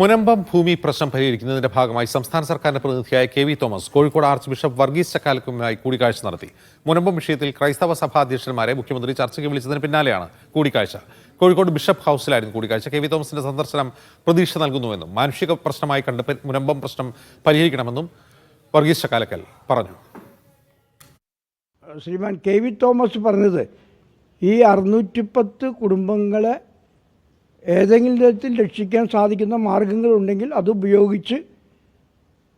മുനമ്പം ഭൂമി പ്രശ്നം പരിഹരിക്കുന്നതിന്റെ ഭാഗമായി സംസ്ഥാന സർക്കാരിന്റെ പ്രതിനിധിയായ K V Thomas Kozhikode arch bishop Varghese ചക്കാലക്കുമായി കൂടിക്കാഴ്ച നടത്തി. മുനമ്പം വിഷയത്തിൽ ക്രൈസ്തവ സഭാ അധ്യക്ഷന്മാരെ മുഖ്യമന്ത്രി ചർച്ചയ്ക്ക് വിളിച്ചതിന് പിന്നാലെയാണ് കൂടിക്കാഴ്ച. കോഴിക്കോട് ബിഷപ്പ് ഹൌസിലായിരുന്നു കൂടിക്കാഴ്ച. കെ വി തോമസിന്റെ സന്ദർശനം പ്രതീക്ഷ നൽകുന്നുവെന്നും മാനുഷിക പ്രശ്നമായി കണ്ട് മുനമ്പം പ്രശ്നം പരിഹരിക്കണമെന്നും വർഗീസ് ചക്കാലക്കൽ പറഞ്ഞു. ശ്രീമാൻ കെ വി തോമസ് പറഞ്ഞത് ഈ അറുന്നൂറ്റിപ്പത്ത് കുടുംബങ്ങളെ ഏതെങ്കിലും തരത്തിൽ രക്ഷിക്കാൻ സാധിക്കുന്ന മാർഗങ്ങളുണ്ടെങ്കിൽ അത് ഉപയോഗിച്ച്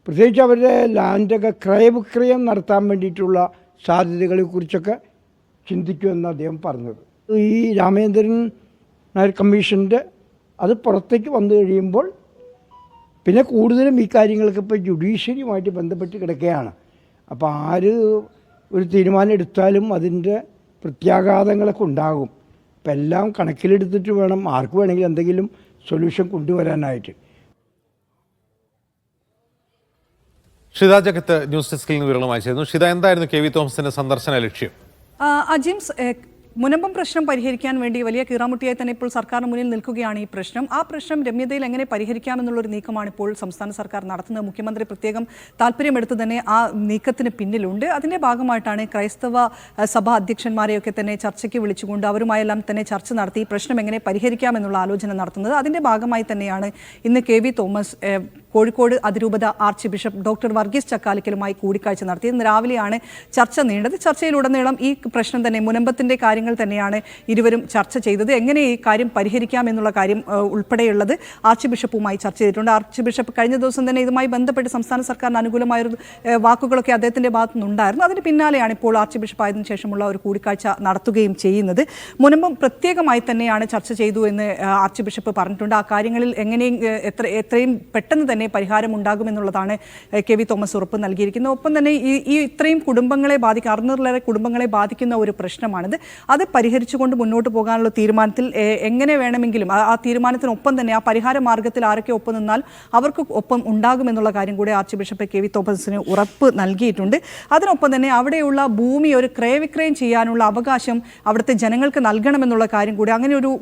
പ്രത്യേകിച്ച് അവരുടെ ലാൻഡൊക്കെ ക്രയവിക്രയം നടത്താൻ വേണ്ടിയിട്ടുള്ള സാധ്യതകളെക്കുറിച്ചൊക്കെ ചിന്തിക്കുമെന്ന് അദ്ദേഹം പറഞ്ഞത്. ഈ രാമേന്ദ്രൻ നായർ കമ്മീഷന്റെ അത് പുറത്തേക്ക് വന്നു കഴിയുമ്പോൾ പിന്നെ കൂടുതലും ഈ കാര്യങ്ങളൊക്കെ ഇപ്പോൾ ജുഡീഷ്യറിയുമായിട്ട് ബന്ധപ്പെട്ട് കിടക്കുകയാണ്. അപ്പോൾ ആര് ഒരു തീരുമാനം എടുത്താലും അതിന്റെ പ്രത്യാഘാതങ്ങളൊക്കെ ഉണ്ടാകും. അപ്പം എല്ലാം കണക്കിലെടുത്തിട്ട് വേണം ആർക്ക് വേണമെങ്കിലും എന്തെങ്കിലും സൊല്യൂഷൻ കൊണ്ടുവരാനായിട്ട്. ഷിത ജഗത്ത് ന്യൂസ് ഡെസ്കിൽ നിന്ന് വിവരങ്ങളുമായി ചേരുന്നു. ഷിത എന്തായിരുന്നു കെ വി തോമസിന്റെ സന്ദർശന ലക്ഷ്യം? അജിംസ് മുനമ്പം പ്രശ്നം പരിഹരിക്കാൻ വേണ്ടി വലിയ കീറാമുട്ടിയായി തന്നെ ഇപ്പോൾ സർക്കാരിന് മുന്നിൽ നിൽക്കുകയാണ് ഈ പ്രശ്നം. ആ പ്രശ്നം രമ്യതയിൽ എങ്ങനെ പരിഹരിക്കാമെന്നുള്ളൊരു നീക്കമാണ് ഇപ്പോൾ സംസ്ഥാന സർക്കാർ നടത്തുന്നത്. മുഖ്യമന്ത്രി പ്രത്യേകം താല്പര്യമെടുത്ത് തന്നെ ആ നീക്കത്തിന് പിന്നിലുണ്ട്. അതിന്റെ ഭാഗമായിട്ടാണ് ക്രൈസ്തവ സഭാ അധ്യക്ഷന്മാരെയൊക്കെ തന്നെ ചർച്ചയ്ക്ക് വിളിച്ചുകൊണ്ട് അവരുമായെല്ലാം തന്നെ ചർച്ച നടത്തി ഈ പ്രശ്നം എങ്ങനെ പരിഹരിക്കാമെന്നുള്ള ആലോചന നടത്തുന്നത്. അതിന്റെ ഭാഗമായി തന്നെയാണ് ഇന്ന് കെ വി തോമസ് കോഴിക്കോട് അതിരൂപത ആർച്ച് ബിഷപ്പ് ഡോക്ടർ വർഗീസ് ചക്കാലിക്കലുമായി കൂടിക്കാഴ്ച നടത്തി. ഇന്ന് രാവിലെയാണ് ചർച്ച നീണ്ടത്. ചർച്ചയിലുടനീളം ഈ പ്രശ്നം തന്നെ മുനമ്പത്തിന്റെ കാര്യങ്ങൾ തന്നെയാണ് ഇരുവരും ചർച്ച ചെയ്തത്. എങ്ങനെ ഈ കാര്യം പരിഹരിക്കാം എന്നുള്ള കാര്യം ഉൾപ്പെടെയുള്ളത് ആർച്ച് ബിഷപ്പുമായി ചർച്ച ചെയ്തിട്ടുണ്ട്. ആർച്ച് ബിഷപ്പ് കഴിഞ്ഞ ദിവസം തന്നെ ഇതുമായി ബന്ധപ്പെട്ട് സംസ്ഥാന സർക്കാരിന് അനുകൂലമായൊരു വാക്കുകളൊക്കെ അദ്ദേഹത്തിന്റെ ഭാഗത്തു നിന്നുണ്ടായിരുന്നു അതിന് പിന്നാലെയാണ് ഇപ്പോൾ ആർച്ച് ബിഷപ്പ് ആയതിനു ശേഷമുള്ള ഒരു കൂടിക്കാഴ്ച നടത്തുകയും ചെയ്യുന്നത്. മുനമ്പം പ്രത്യേകമായി തന്നെയാണ് ചർച്ച ചെയ്തു എന്ന് ആർച്ച് ബിഷപ്പ് പറഞ്ഞിട്ടുണ്ട്. ആ കാര്യങ്ങളിൽ എങ്ങനെയും എത്ര എത്രയും പെട്ടെന്ന് തന്നെ പരിഹാരം ഉണ്ടാകുമെന്നുള്ളതാണ് ഏഹ്, കെ വി തോമസ് ഉറപ്പ് നൽകിയിരിക്കുന്നത്. ഒപ്പം തന്നെ ഈ ഈ ഇത്രയും കുടുംബങ്ങളെ ബാധിക്കുന്ന അറുന്നൂറിലേറെ കുടുംബങ്ങളെ ബാധിക്കുന്ന ഒരു പ്രശ്നമാണിത്. അത് പരിഹരിച്ചുകൊണ്ട് മുന്നോട്ട് പോകാനുള്ള തീരുമാനത്തിൽ എങ്ങനെ വേണമെങ്കിലും ആ- തീരുമാനത്തിനൊപ്പം തന്നെ ആ പരിഹാര മാർഗത്തിൽ ആരൊക്കെ ഒപ്പം നിന്നാൽ അവർക്ക് ഒപ്പം ഉണ്ടാകുമെന്നുള്ള കാര്യം കൂടി ആർച്ച് ബിഷപ്പ് കെ വി തോമസിന് ഉറപ്പ് നൽകിയിട്ടുണ്ട്. അതിനൊപ്പം തന്നെ അവിടെയുള്ള ഭൂമി ഒരു ക്രയവിക്രയം ചെയ്യാനുള്ള അവകാശം അവിടുത്തെ ജനങ്ങൾക്ക് നൽകണമെന്നുള്ള കാര്യം കൂടി അങ്ങനെ ഒരു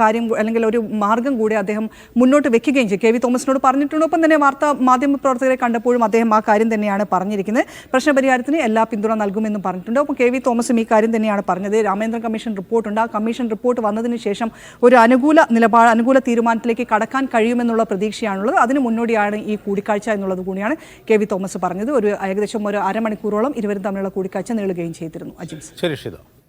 കാര്യം അല്ലെങ്കിൽ ഒരു മാർഗം കൂടി അദ്ദേഹം മുന്നോട്ട് വെക്കുകയും ചെയ്യും കെ വി തോമസിനോട് പറഞ്ഞിട്ടുണ്ട്. ഒപ്പം തന്നെ വാർത്താ മാധ്യമ പ്രവർത്തകരെ കണ്ടപ്പോഴും അദ്ദേഹം ആ കാര്യം തന്നെയാണ് പറഞ്ഞിരിക്കുന്നത്. പ്രശ്നപരിഹാരത്തിന് എല്ലാ പിന്തുണ നൽകുമെന്നും പറഞ്ഞിട്ടുണ്ട്. ഒപ്പം കെ വി തോമസും ഈ കാര്യം തന്നെയാണ് പറഞ്ഞത്. രാമേന്ദ്രൻ കമ്മീഷൻ റിപ്പോർട്ടുണ്ട് ആ കമ്മീഷൻ റിപ്പോർട്ട് വന്നതിന് ശേഷം ഒരു അനുകൂല നിലപാട് അനുകൂല തീരുമാനത്തിലേക്ക് കടക്കാൻ കഴിയുമെന്നുള്ള പ്രതീക്ഷയാണുള്ളത്. അതിന് മുന്നോടിയാണ് ഈ കൂടിക്കാഴ്ച എന്നുള്ളത് കൂടിയാണ് കെ വി തോമസ് പറഞ്ഞത്. ഒരു ഏകദേശം ഒരു അരമണിക്കൂറോളം ഇരുവരും തമ്മിലുള്ള കൂടിക്കാഴ്ച നീളുകയും ചെയ്തിരുന്നു. അജിംസ്